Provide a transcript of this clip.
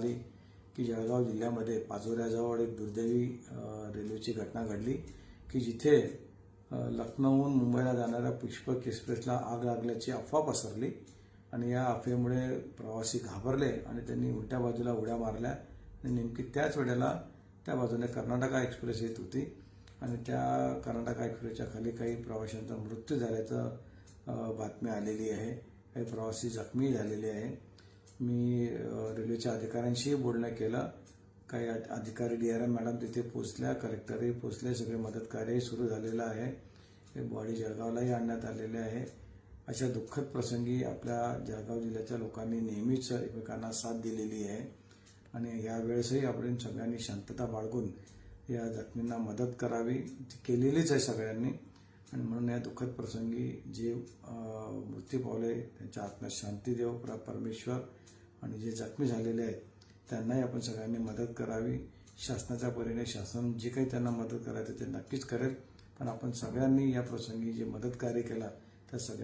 आली की जळगाव जिल्ह्यामध्ये पाचोऱ्याजवळ एक दुर्दैवी रेल्वेची घटना घडली की जिथे लखनौहून मुंबईला जाणाऱ्या पुष्पक एक्सप्रेसला आग लागल्याची अफवा पसरली आणि या अफवेमुळे प्रवासी घाबरले आणि त्यांनी उलट्या बाजूला उड्या मारल्या आणि नेमकी त्याच वेळेला त्या बाजूने कर्नाटका एक्सप्रेस येत होती आणि त्या कर्नाटका एक्सप्रेसच्या खाली काही प्रवाशांचा मृत्यू झाल्याचं बातमी आलेली आहे. काही प्रवासी जखमी झालेले आहे. मी रेल्वेच्या अधिकाऱ्यांशीही बोलणं केलं. काही अधिकारी डी आर एम मॅडम तिथे पोचल्या कलेक्टरही पोचले सगळे मदतकार्यही सुरू झालेलं आहे. हे बॉडी जळगावलाही आणण्यात आलेले आहे. अशा दुःखद प्रसंगी आपल्या जळगाव जिल्ह्याच्या लोकांनी नेहमीच एकमेकांना साथ दिलेली आहे. आणि यावेळेसही आपण सगळ्यांनी शांतता बाळगून या जखमींना मदत करावी ती केलेलीच आहे सगळ्यांनी. आणि म्हणून या दुःखद प्रसंगी जे मृत्यू पावले त्यांच्या आत्म्यात शांती देव प्र परमेश्वर आणि जे जखमी झालेले आहेत त्यांनाही आपण सगळ्यांनी मदत करावी. शासनाच्या परीने शासन जे काही त्यांना मदत करायचं ते नक्कीच करेल. पण आपण सगळ्यांनी या प्रसंगी जे मदत कार्य केला त्या सगळ्या